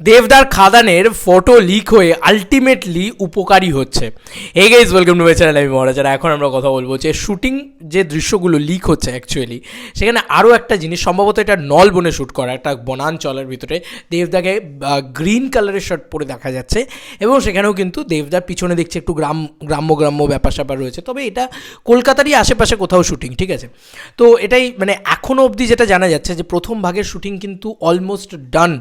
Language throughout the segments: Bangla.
দেবদার খাদানের ফটো লিক হয়ে আলটিমেটলি উপকারী হচ্ছে। এই guys welcome to my channel আমি মহারাজার এখন আমরা কথা বলব যে শুটিং যে দৃশ্যগুলো লিক হচ্ছে অ্যাকচুয়ালি সেখানে আরও একটা জিনিস, সম্ভবত এটা নল বনে শ্যুট করা, একটা বনাঞ্চলের ভিতরে দেবদাকে গ্রিন কালারের শার্ট পরে দেখা যাচ্ছে এবং সেখানেও কিন্তু দেবদার পিছনে দেখছি একটু গ্রাম, গ্রাম্য গ্রাম্য ব্যাপার স্যাপার রয়েছে। তবে এটা কলকাতারই আশেপাশে কোথাও শুটিং ঠিক আছে? তো এটাই মানে এখনও অবধি যেটা জানা যাচ্ছে যে প্রথম ভাগের শুটিং কিন্তু অলমোস্ট ডান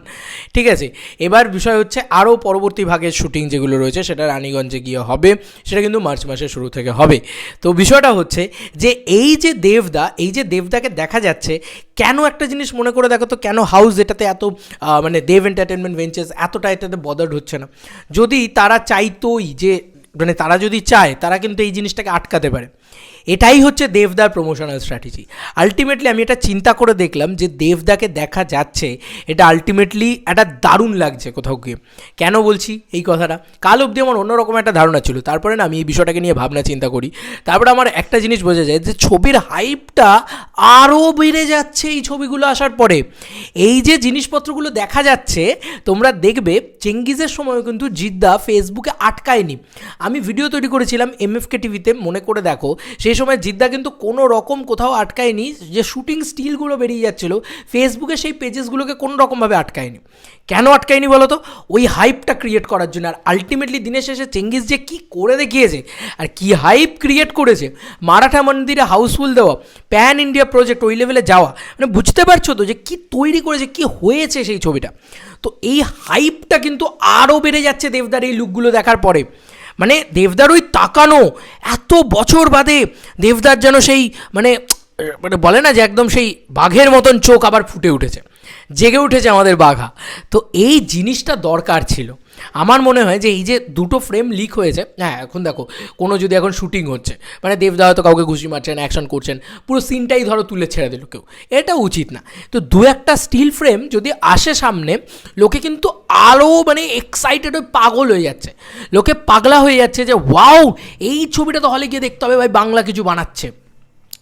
ঠিক আছে? এবার বিষয় হচ্ছে আরও পরবর্তী ভাগের শুটিং যেগুলো রয়েছে, সেটা রানীগঞ্জে গিয়ে হবে, সেটা কিন্তু মার্চ মাসের শুরু থেকে হবে। তো বিষয়টা হচ্ছে যে এই যে দেবদা, এই যে দেবদাকে দেখা যাচ্ছে, কেন একটা জিনিস মনে করে দেখো তো, কেন হাউস এটাতে এত মানে দেব এন্টারটেনমেন্ট ভেঞ্চার্স এতটা এটাতে বদার্ড হচ্ছে না? যদি তারা চাইতোই যে মানে তারা যদি চায়, তারা কিন্তু এই জিনিসটাকে আটকাতে পারে। এটাই হচ্ছে দেবদার প্রমোশনাল স্ট্র্যাটেজি আলটিমেটলি আমি এটা চিন্তা করে দেখলাম যে দেবদাকে দেখা যাচ্ছে, এটা আলটিমেটলি একটা দারুণ লাগছে কোথাও গিয়ে। কেন বলছি এই কথাটা? কাল অবধি আমার অন্যরকম একটা ধারণা ছিল। তারপরে না আমি এই বিষয়টাকে নিয়ে ভাবনা চিন্তা করি। তারপরে আমার একটা জিনিস বোঝা যায় যে ছবির হাইপটা আরও বেড়ে যাচ্ছে এই ছবিগুলো আসার পরে। এই যে জিনিসপত্রগুলো দেখা যাচ্ছে, তোমরা দেখবে চেঙ্গিজের সময় কিন্তু জিদ্দা ফেসবুকে আটকায়নি। আমি ভিডিও তৈরি করেছিলাম এমএফকে টিভিতে মনে করে দেখো, সেই সময় জিদ্দা কিন্তু কোনো রকম কোথাও আটকায়নি, যে শুটিং স্টিলগুলো বেরিয়ে যাচ্ছিল ফেসবুকে সেই পেজেসগুলোকে কোনো রকমভাবে আটকায়নি। কেন আটকায়নি বলো তো ওই হাইপটা ক্রিয়েট করার জন্য। আর আলটিমেটলি দিনের শেষে চেঙ্গিস যে কী করে দেখিয়েছে, আর কি হাইপ ক্রিয়েট করেছে, মারাঠা মন্দিরে হাউসফুল দেওয়া প্যান ইন্ডিয়া প্রজেক্ট ওই লেভেলে যাওয়া মানে বুঝতে পারছ তো যে কি তৈরি করেছে, কি হয়েছে সেই ছবিটা? তো এই হাইপটা কিন্তু আরও বেড়ে যাচ্ছে দেবদার এই লুকগুলো দেখার পরে। মানে দেবদার ওই তাকানো, এত বছর বাদে দেবদার যেন সেই মানে মানে বলে না যে একদম সেই বাঘের মতন চোখ আবার ফুটে উঠেছে। জেগে উঠেছে আমাদের বাঘা। তো এই জিনিসটা দরকার ছিল। আমার মনে হয় যে এই যে দুটো ফ্রেম লিক হয়েছে হ্যাঁ এখন দেখো, কোনো যদি এখন শুটিং হচ্ছে মানে দেবদা হয়তো কাউকে ঘুষি মারছেন অ্যাকশন করছেন, পুরো সিনটাই ধরো তুলে ছেড়ে দিল কেউ। এটা উচিত না। তো দু একটা স্টিল ফ্রেম যদি আসে সামনে, লোকে কিন্তু আরও মানে এক্সাইটেড হয়ে পাগল হয়ে যাচ্ছে। লোকে পাগলা হয়ে যাচ্ছে যে, ওয়াও, এই ছবিটা তো হলে গিয়ে দেখতে হবে, ভাই, বাংলা কিছু বানাচ্ছে।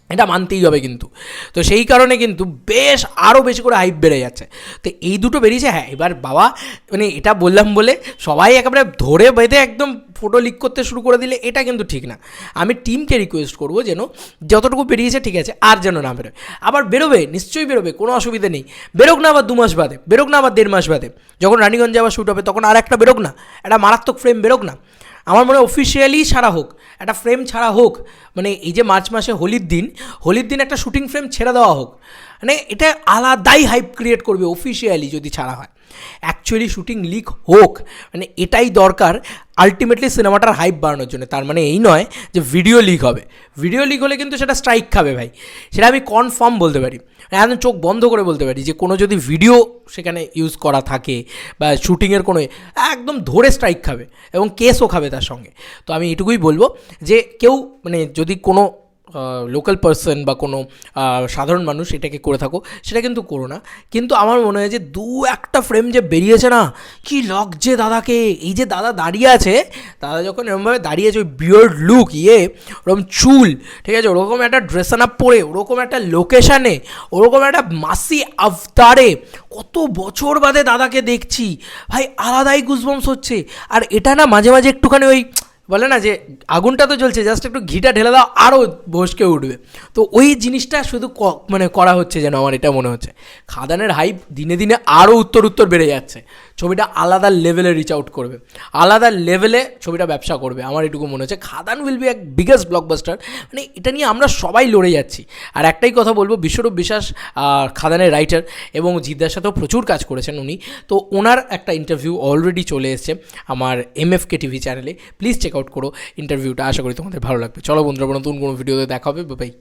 এটা মানতেই হবে কিন্তু। তো সেই কারণে কিন্তু বেশ আরও বেশি করে হাইপ বেড়ে যাচ্ছে। তো এই দুটো বেরিয়েছে হ্যাঁ এবার বাবা মানে এটা বললাম বলে সবাই একেবারে ধরে বেঁধে একদম ফটো লিক করতে শুরু করে দিলে, এটা কিন্তু ঠিক না। আমি টিমকে রিকোয়েস্ট করব যেন যতটুকু বেরিয়েছে ঠিক আছে, আর যেন না বেরোয়। আবার বেরোবে, নিশ্চয়ই বেরোবে, কোনো অসুবিধা নেই। বেরোক না আবার দু মাস বাদে, বেরোক না আবার দেড় মাস বাদে। যখন রানীগঞ্জে আবার শ্যুট হবে, তখন আর একটা বেরোক না। একটা মারাত্মক ফ্রেম বেরোক না। আমার মনে হয় অফিসিয়ালি ছাড়া হোক, একটা ফ্রেম ছাড়া হোক মানে এই যে মার্চ মাসে হোলির দিন হোলির দিন একটা শুটিং ফ্রেম ছেড়ে দেওয়া হোক মানে এটা আলাদাই হাইপ ক্রিয়েট করবে অফিসিয়ালি যদি ছাড়া হয়। অ্যাকচুয়ালি শুটিং লিক হোক মানে এটাই দরকার আলটিমেটলি সিনেমাটার হাইপ বাড়ানোর জন্য। তার মানে এই নয় যে ভিডিও লিক হবে। ভিডিও লিক হলে কিন্তু সেটা স্ট্রাইক খাবে ভাই। সেটা আমি কনফার্ম বলতে পারি। একদম চোখ বন্ধ করে বলতে পারি যে কোনো যদি ভিডিও সেখানে ইউজ করা থাকে বা শুটিংয়ের কোনো একদম ধরে স্ট্রাইক খাবে এবং কেসও খাবে তার সঙ্গে। তো আমি এটুকুই বলব যে কেউ মানে যদি কোনো লোকাল পার্সন বা কোনো সাধারণ মানুষ এটাকে করে থাকো, সেটা কিন্তু করো না। কিন্তু আমার মনে হয় যে দু একটা ফ্রেম যে বেরিয়েছে না, কি লাগছে দাদাকে। এই যে দাদা দাঁড়িয়ে আছে, দাদা যখন এরকমভাবে দাঁড়িয়েছে ওই বিয়ার্ড লুক ইয়ে ওরকম চুল, ঠিক আছে, ওরকম একটা ড্রেসান আপ পরে, ওরকম একটা লোকেশানে ওরকম একটা মাসি আফতারে কত বছর বাদে দাদাকে দেখছি। ভাই, আলাদাই গুজবমস হচ্ছে। আর এটা না মাঝে মাঝে একটুখানি ওই বলে না যে আগুনটা তো জ্বলছে জাস্ট একটু ঘিটা ঢেলে দাও আরও বসকে উঠবে। তো ওই জিনিসটা শুধু ক- মানে করা হচ্ছে যেন আমার এটা মনে হচ্ছে। খাদানের হাইপ দিনে দিনে আরও উত্তর উত্তর বেড়ে যাচ্ছে। ছবিটা আলাদা লেভেলে রিচ আউট করবে। আলাদা লেভেলে ছবিটা ব্যবসা করবে, আমার এটুকু মনে হচ্ছে। খাদান উইল বি এক বিগেস্ট ব্লকবাস্টার মানে এটা নিয়ে আমরা সবাই লড়ে যাচ্ছি। আর একটাই কথা বলব, বিশ্বরূপ বিশ্বাস খাদানের রাইটার এবং জিদ্দার সাথেও প্রচুর কাজ করেছেন উনি। তো ওনার একটা ইন্টারভিউ অলরেডি চলে এসেছে আমার এম এফ কে টিভি চ্যানেলে প্লিজ আউট করো ইন্টারভিউটা আশা করি তোমাদের ভালো লাগবে। চলো বন্ধুরা নতুন কোনো ভিডিওতে দেখা হবে। বাই